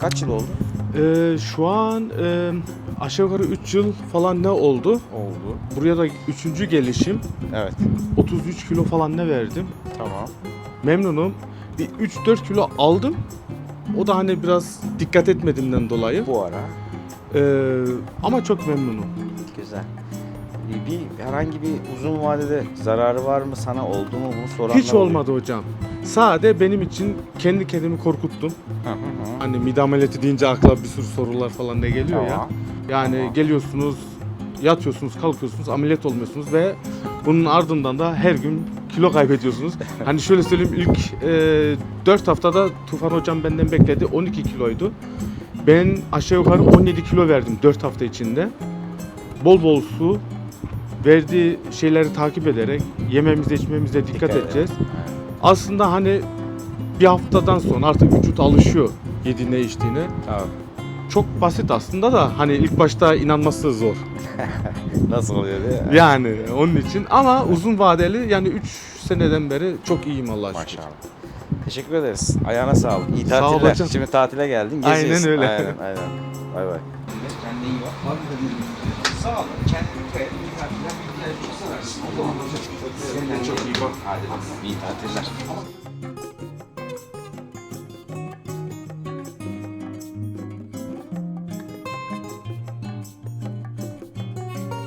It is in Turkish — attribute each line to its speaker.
Speaker 1: Kaç yıl oldu?
Speaker 2: Ee, şu an e, aşağı yukarı 3 yıl falan ne oldu?
Speaker 1: Oldu.
Speaker 2: Buraya da 3. gelişim.
Speaker 1: Evet.
Speaker 2: 33 kilo falan ne verdim.
Speaker 1: Tamam.
Speaker 2: Memnunum. Bir 3-4 kilo aldım. O da hani biraz dikkat etmediğimden dolayı.
Speaker 1: Bu ara.
Speaker 2: Ee, ama çok memnunum.
Speaker 1: Güzel. Bir, bir herhangi bir uzun vadede zararı var mı sana oldu mu bunu soran
Speaker 2: Hiç olmadı hocam. Sade benim için kendi kendimi korkuttum.
Speaker 1: Hı hı hı.
Speaker 2: Hani mide ameliyatı deyince akla bir sürü sorular falan ne geliyor ya.
Speaker 1: Tamam.
Speaker 2: Yani
Speaker 1: Tamam.
Speaker 2: geliyorsunuz, yatıyorsunuz, kalkıyorsunuz, ameliyat olmuyorsunuz ve bunun ardından da her gün kilo kaybediyorsunuz. hani şöyle söyleyeyim ilk e, 4 haftada Tufan hocam benden bekledi 12 kiloydu. Ben aşağı yukarı 17 kilo verdim 4 hafta içinde. Bol bol su, verdiği şeyleri takip ederek yememize içmemize dikkat,
Speaker 1: Dikkat
Speaker 2: edeceğiz. Aslında hani bir haftadan sonra artık vücut alışıyor yediğine içtiğine.
Speaker 1: Tamam.
Speaker 2: Çok basit aslında da hani ilk başta inanması zor.
Speaker 1: Nasıl oluyor diye.
Speaker 2: Yani onun için ama uzun vadeli yani 3 seneden beri çok iyiyim Allah'a şükür.
Speaker 1: Maşallah. Teşekkür ederiz. Ayağına sağlık. İyi
Speaker 2: Sağ ol
Speaker 1: tatiller.
Speaker 2: hocam.
Speaker 1: Şimdi tatile geldin.
Speaker 2: Aynen
Speaker 1: Geziyorsun.
Speaker 2: öyle.
Speaker 1: Aynen aynen. Bay bay. Kendine iyi bak. Sağ ol. Kendine dikkat et. İyi tatiller. Çok seversin. Allah'ım hocam. Senden çok